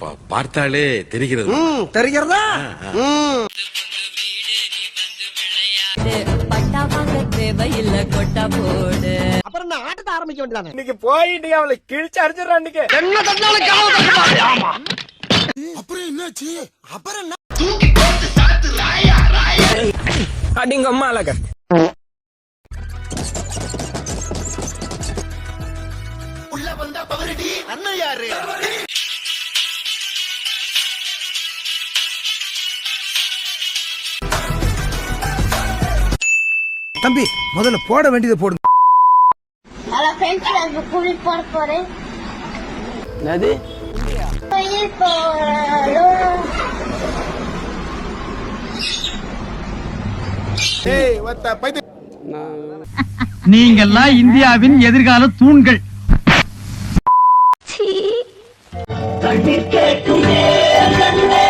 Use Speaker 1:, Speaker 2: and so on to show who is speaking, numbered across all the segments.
Speaker 1: பா- பார்த்தாலே தெரிகிறது.
Speaker 2: தெரிகிறதா?
Speaker 3: பட்டா வாங்க தேவையில்ல கொட்டா போடு.
Speaker 2: அப்புறம் நான் ஆட்டத்தை ஆரம்பிக்க வேண்டியதானே?
Speaker 4: இன்னைக்கு போயிட்டு அவளை கிழிச்சு அடிச்சிடறான் இன்னைக்கு.
Speaker 2: என்ன தட்டினாலும் ஆமா.
Speaker 4: அடிங்க அம்மா அழக
Speaker 5: தம்பி முதல்ல போட வேண்டியதை போடு.
Speaker 6: ஹலோ ஃப்ரெண்ட்ஸ் நான் கூட்டிட்டு போற போறேன்.
Speaker 4: என்னது?
Speaker 6: கோயில் போறோம்
Speaker 4: ஏய் ஒத்த
Speaker 7: இந்தியாவின் எதிர்கால தூண்கள்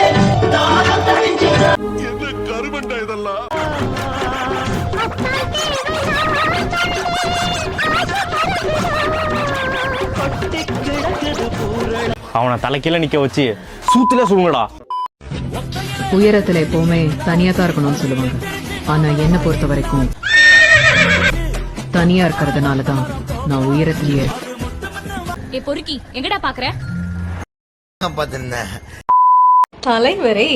Speaker 8: அவனை தலைக்கீழ நிக்க வச்சு சூத்துல சொல்லுங்கடா
Speaker 9: உயரத்துல எப்பவுமே தனியா தான் இருக்கணும்னு சொல்லுவாங்க. ஆனா என்ன பொறுத்த வரைக்கும் தனியா இருக்கிறதுனால தான் நான் உயரத்திலேயே
Speaker 3: பொறுக்கி எங்கடா பாக்குற?
Speaker 10: தலைவரே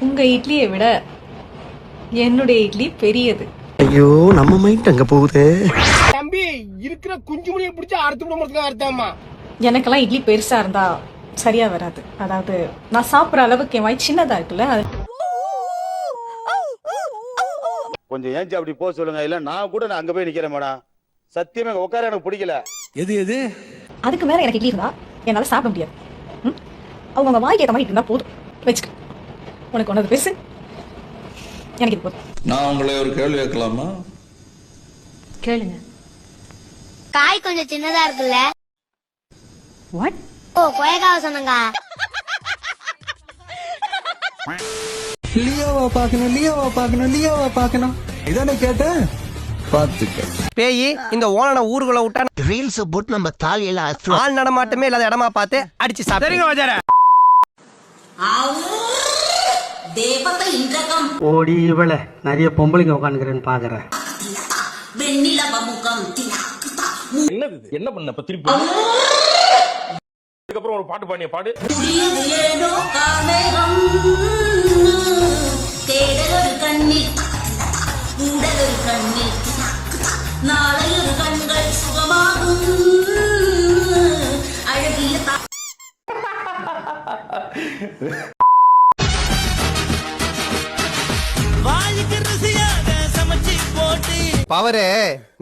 Speaker 10: உங்க இட்லியை விட என்னுடைய இட்லி பெரியது.
Speaker 2: ஐயோ நம்ம மைண்ட் அங்க போகுது.
Speaker 4: தம்பி இருக்கிற குஞ்சு முடிய பிடிச்சி அறுத்து விட அர்த்தமா
Speaker 10: எனக்கெல்லாம் இட்லி பெருசா இருந்தா சரியா வராது. அதாவது நான் சாப்பிடுற அளவுக்கு என் வாய் சின்னதா இருக்குல்ல அது-
Speaker 1: கொஞ்சம் ஏஞ்சி அப்படி போக சொல்லுங்க. இல்ல நான் கூட நான் அங்க போய் நிக்கிறேன் மேடம் சத்தியமா இங்க உட்கார எனக்கு பிடிக்கல.
Speaker 5: எது எது?
Speaker 10: அதுக்கு மேல எனக்கு இட்லி இருந்தா என்னால சாப்பிட முடியாது? அவங்க வாய்க்கு ஏத்த மாதிரி போதும். வச்சுக்க. உனக்கு ஒன்னது பேசு எனக்கு இது போதும்.
Speaker 5: நான் உங்களை ஒரு கேள்வி கேட்கலாமா?
Speaker 10: கேளுங்க.
Speaker 6: காய் கொஞ்சம் சின்னதா இருக்குல்ல?
Speaker 10: What
Speaker 6: oh கொயக்காவ சொன்னங்க.
Speaker 5: லியோவா பார்க்கணும் லியோவா பார்க்கணும் லியோவா பார்க்கணும். இதானே கேட்டேன்? பார்த்துக்க.
Speaker 2: பேய் இந்த ஓனனை ஊருக்குள்ள விட்டா
Speaker 4: ரீல்ஸ் போட்டு நம்ம தாலியில
Speaker 2: ஆள் நடமாட்டமே இல்லாத இடமா பார்த்து அடிச்சு சாப்பிடுங்க
Speaker 4: வஜார
Speaker 2: ஓடி இவள. நிறைய பொம்பளைங்க உட்காந்துக்கிறேன்னு பாக்குறேன்
Speaker 8: என்னது? என்ன பண்ண? இப்ப திருப்பி. அதுக்கப்புறம் ஒரு பாட்டு பாடிய பாடு.
Speaker 2: பவரு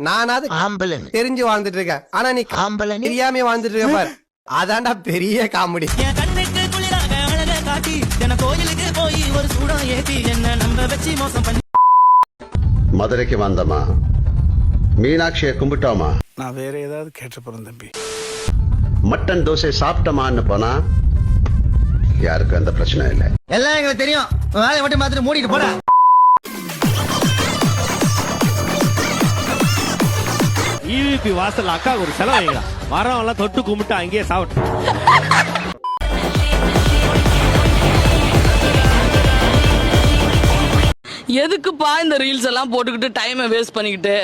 Speaker 2: நானாவது
Speaker 4: ஆம்பளன்
Speaker 2: தெரிஞ்சு வாழ்ந்துட்டு இருக்கேன். ஆனா நீ
Speaker 4: ஆம்பளன்
Speaker 2: தெரியாம வாழ்ந்துட்டு இருக்க பாரு. அதான்டா பெரிய காமெடி.
Speaker 1: மதுரைக்கு வந்தமா மீனாட்சியை கும்பிட்டோமா
Speaker 5: நான் வேற ஏதாவது கேட்டு போறேன் தம்பி.
Speaker 1: மட்டன் தோசை சாப்பிட்டோமான்னு போனா யாருக்கும் எந்த பிரச்சனை இல்லை.
Speaker 2: எல்லாம் எங்களுக்கு தெரியும். வேலையை மட்டும் பார்த்துட்டு மூடிட்டு போட.
Speaker 8: ஈவிபி வாசல் அக்கா ஒரு செலவு வைக்கலாம் வரவெல்லாம் தொட்டு கும்பிட்டு அங்கேயே சாப்பிட்டு
Speaker 3: எதுக்குப்பா இந்த ரீல்ஸ் எல்லாம் போட்டுக்கிட்டு டைமை வேஸ்ட் பண்ணிக்கிட்டு?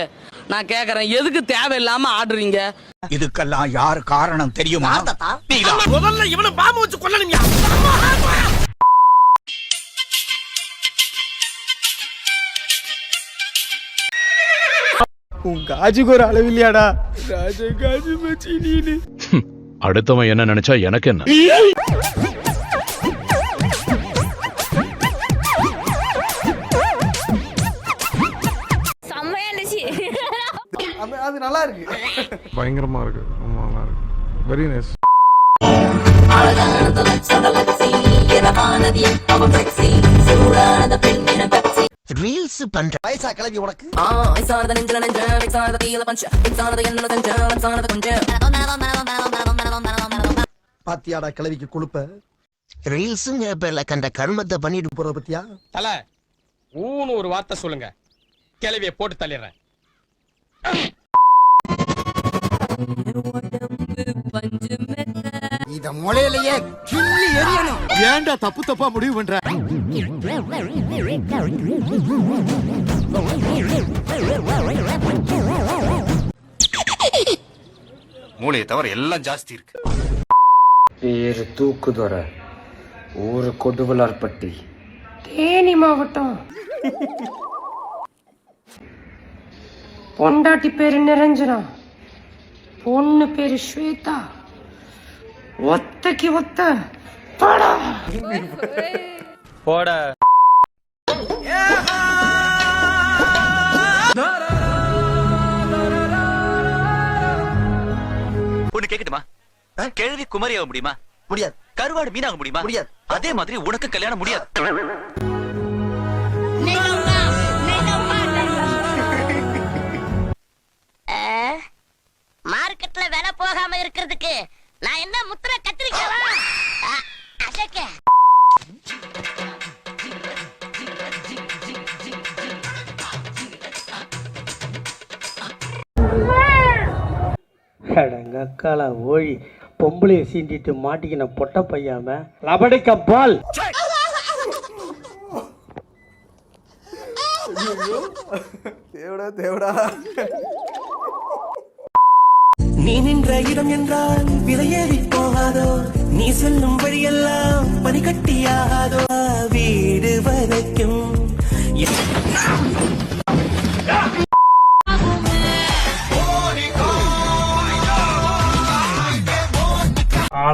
Speaker 3: நான் கேக்குறேன் எதுக்கு தேவையில்லாம ஆடுறீங்க?
Speaker 5: இதுக்கெல்லாம் யார் காரணம் தெரியுமா?
Speaker 4: முதல்ல இவனை பாம்பு வச்சு கொல்லணும்யா. உன் காஜுக்கு ஒரு அளவு இல்லையாடா? ராஜ காஜு மச்சி நீனு.
Speaker 1: அடுத்தவன் என்ன நினைச்சா எனக்கு என்ன?
Speaker 3: செம்மையா இருந்துச்சு.
Speaker 2: அது நல்லா இருக்கு.
Speaker 5: பயங்கரமா இருக்கு. ரொம்ப நல்லா இருக்கு. வெரி நைஸ்
Speaker 4: ரீல்ஸ் பண்ற வயசா கிளம்பி உனக்கு?
Speaker 2: பாத்தியாடா கிளவிக்கு கொழுப்ப?
Speaker 4: ரீல்ஸுங்கிற பேர்ல கண்ட கர்மத்தை பண்ணிட்டு
Speaker 2: போறத பத்தியா?
Speaker 4: தல ஊன்னு ஒரு வார்த்தை சொல்லுங்க. கிளவிய போட்டு தள்ளிடுறேன்.
Speaker 3: பஞ்சு மெத்த
Speaker 11: இத முளையிலேயே கிள்ளி எரியணும்
Speaker 12: ஏன்டா தப்பு தப்பா முடிவு பண்ற?
Speaker 11: மூளையை தவிர எல்லாம் ஜாஸ்தி இருக்கு.
Speaker 13: பேரு தூக்குதொர ஊரு கொடுவலார்பட்டி
Speaker 14: தேனி மாவட்டம். பொண்டாட்டி பேரு நிரஞ்சனா பொண்ணு பேரு ஸ்வேதா. ஒத்தைக்கு ஒத்த. படா.
Speaker 15: போட.
Speaker 11: ஒண்ணு கேக்கட்டுமா கேள்வி குமரி ஆக முடியுமா? முடியாது. கருவாடு மீனாக முடியுமா? முடியாது. அதே மாதிரி உனக்கு கல்யாணம் முடியாது.
Speaker 13: அக்கால ஓழி. பொம்பளைய சீண்டிட்டு மாட்டிக்கின பொட்ட பையாம லபடிக்க பால்.
Speaker 11: தேவடா தேவடா.
Speaker 7: நீ நின்ற இடம் என்றால் விலையேறி போகாதோ? நீ செல்லும் வழியெல்லாம் பனிக்கட்டியாகாதோ? வீடு வரைக்கும்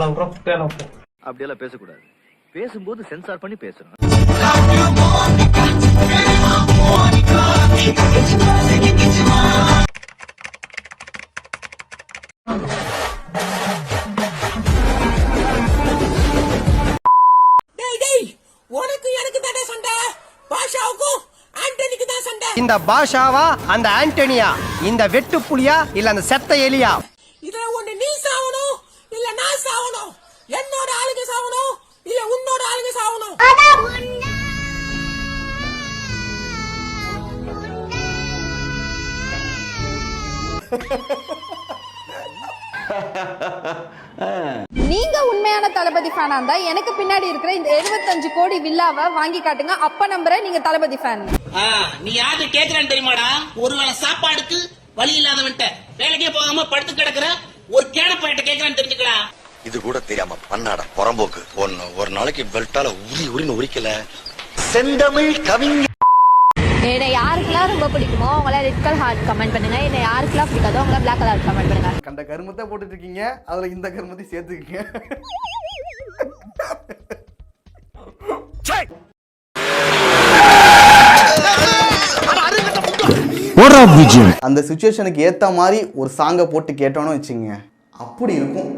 Speaker 11: அப்படியெல்லாம் பேசக்கூடாது. பேசும்போது சென்சார் பண்ணி பேசணும்.
Speaker 7: உனக்கு எனக்கு தானே சண்டை? பாஷாவுக்கும் ஆண்டனிக்கு தான் சண்டை.
Speaker 13: இந்த பாஷாவா அந்த ஆண்டனியா? இந்த வெட்டு புலியா இல்ல அந்த செத்த எலியா?
Speaker 7: இதுல ஒண்ணு நீ சாவணும்? இல்ல நான் சாவணும். என்னோட ஆளுங்க சாவணும். இல்ல உன்னோட ஆளுங்க சாவணும்.
Speaker 14: நீங்க உண்மையான தளபதி ஃபேனா இருந்தா எனக்கு பின்னாடி இருக்கிற இந்த 75 கோடி வில்லாவை வாங்கி காட்டுங்க. அப்ப நம்புறேன் நீங்க தளபதி ஃபேன்
Speaker 7: நீ யாரு கேக்குறான்னு தெரியுமாடா? ஒருவேளை சாப்பாடுக்கு வழி இல்லாதவன்ட்ட வேலைக்கே போகாம படுத்து கிடக்குற ஒரு கேனப்பாயிட்ட கேக்குறான்னு தெரிஞ்சுக்கடா.
Speaker 11: இது கூட தெரியாம பண்ணாடா புறம்போக்கு. ஒன்னு ஒரு நாளைக்கு பெல்ட்டால உரி உரின்னு உரிக்கல. செந்தமிழ் கவிஞ
Speaker 16: என்னை யாருக்கெல்லாம் ரொம்ப பிடிக்குமோ அவங்கள ரெட் கலர் ஹார்ட் கமெண்ட் பண்ணுங்க. என்னை யாருக்கெல்லாம் பிடிக்காதோ அவங்கள பிளாக் கலர் கமெண்ட் பண்ணுங்க.
Speaker 11: கண்ட கருமத்தை போட்டுட்டு இருக்கீங்க. அதுல இந்த கருமத்தையும் சேர்த்துக்கீங்க.
Speaker 17: அந்த சுச்சுவேஷனுக்கு ஏத்த மாதிரி ஒரு சாங்கை போட்டு கேட்டோன்னு வச்சுங்க அப்படி இருக்கும்.